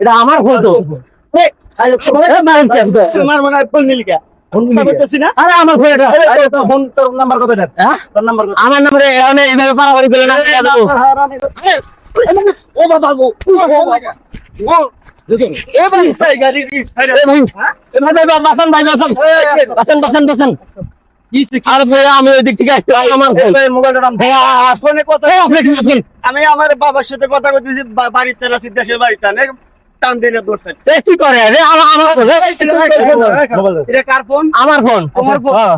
এটা আমার ফোন তো মনে হয় ফোন নিলি কে? বলতেছি আমার নাম্বার হ্যাঁ? এভাবে পারাপারি না ও বাবা আমি ওই দিক থেকে আসছি, আমার ফোন। মোবাইলটা নাম ভাই, আ- আ- ফোনে কথা এই, আপনি কি বলছেন? আমি আমার বাবার সাথে কথা কইতেছি বা- বাড়িতে আছি দেশের বাড়িতে টান দিনে কি করে? আমার- এটা কার ফোন আমার ফোন তোমার ফোন? হ্যাঁ,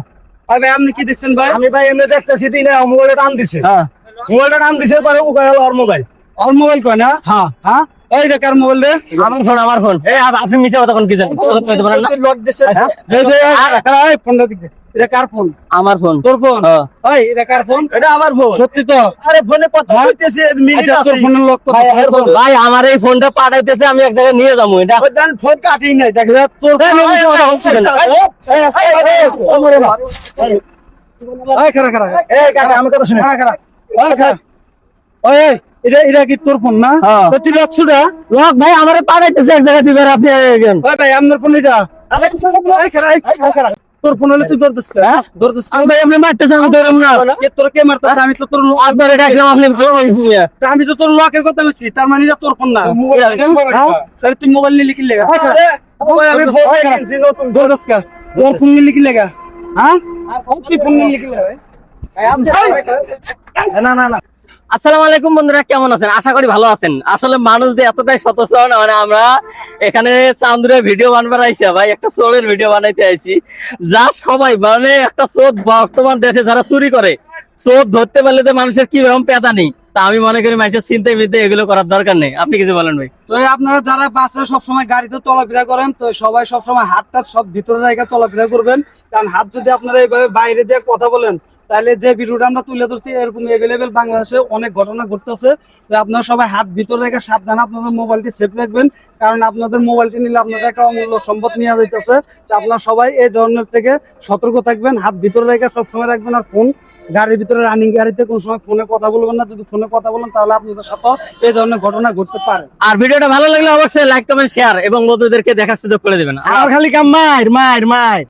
ভাই আপনি কি দেখছেন ভাই আমি ভাই এমনি দেখতেছি দিনে মোবাইলটা টান দিছে হ্যাঁ। মোবাইলটা টান দিছে পরে ওর মোবাইল ওর মোবাইল কয় না হ্যাঁ। হ্যাঁ কার মোবাইল রে আমার ফোন আমার ফোন এই আপ- আপনি মিছে কথা কোন কি জানেন দিছে হ্যাঁ? এই যে এই ফোনটা দিকে এটা কার ফোন আমার ফোন তোর ফোন হ্যাঁ। ওই এটা কার ফোন এটা আমার ফোন সত্যি তো আরে ফোনে কথা কইতেছি মিনিট আচ্ছা তোর ফোনের লক কত ভাই আমার এই ফোনটা পাঠাইতেছে আমি এক জায়গায় নিয়ে যাব এটা ওই দেন ফোন কাটি নাই দেখ তোর এই, আমি মিছে কথা বলছি কেন? এই খারা খারা এই কাকা আমি কথা শুনি খারা খারা ওই খারা ওই এটা এটা কি তোর ফোন না হ্যাঁ। তো তুই লক ছুড়া লোক ভাই আমারে পাঠাইতেছে এক জায়গায় আপনি ভাই আপনার ফোন এটা খারা, খারা তোর ফোন হলে তুই ধরতেছিস হ্যাঁ? ধরতেছিস আমি আপনি মারতেছে আমি ধরুন না। কে তোর কে মারতাছে? আমি তো তোর এটা একদম আপনি তা আমি তো তোর লকের কথা বলছি তার মানে এটা তোর ফোন না। হ্যাঁ? তাহলে তুই মোবাইল নিয়ে লিখি লেগা। আমি ফোন কিনছি নতুন তোর দোষকা তোর ফোন নিয়ে লিখি লেগা। হ্যাঁ? তুই ফোন নিয়ে লিখি লেগা না না না। আসসালামু আলাইকুম বন্ধুরা, কেমন আছেন? আশা করি ভালো আছেন। আসলে মানুষ দিয়ে এতটাই সতর্ক না মানে আমরা এখানে চান্দুরে ভিডিও বানবার আইসি, ভাই, একটা চোরের ভিডিও বানাইতে আইছি। যা সবাই মানে একটা চোর বর্তমান দেশে যারা চুরি করে, চোর ধরতে পারলে তো মানুষের কি রকম পেতা নেই। তা আমি মনে করি মানুষের চিন্তা মিনতে এগুলো করার দরকার নেই। আপনি কিছু বলেন ভাই। তো আপনারা যারা বাসে সবসময় গাড়িতে চলাফেরা করেন, তো সবাই সবসময় হাত হাতটা সব ভিতরে রেখে চলাফেরা করবেন। কারণ হাত যদি আপনারা এইভাবে বাইরে দিয়ে কথা বলেন তাহলে যে ভিডিওটা আমরা তুলে ধরছি, এরকম এভেলেবেল বাংলাদেশে অনেক ঘটনা ঘটতেছে। আপনারা সবাই হাত ভিতরে রেখে সাবধানে আপনাদের মোবাইলটি সেফ রাখবেন, কারণ আপনাদের মোবাইলটি নিলে আপনাদের একটা অমূল্য সম্পদ নিয়ে যাইতেছে। তো আপনারা সবাই এই ধরনের থেকে সতর্ক থাকবেন, হাত ভিতরে রেখে সবসময় রাখবেন আর ফোন। গাড়ির ভিতরে রানিং গাড়িতে কোনো সময় ফোনে কথা বলবেন না, যদি ফোনে কথা বলেন তাহলে আপনাদের সাথে এই ধরনের ঘটনা ঘটতে পারে। আর ভিডিওটা ভালো লাগলে অবশ্যই লাইক কমেন্ট শেয়ার এবং বন্ধুদেরকে দেখার সুযোগ করে দেবেন। আর খালি কাম মার মার মার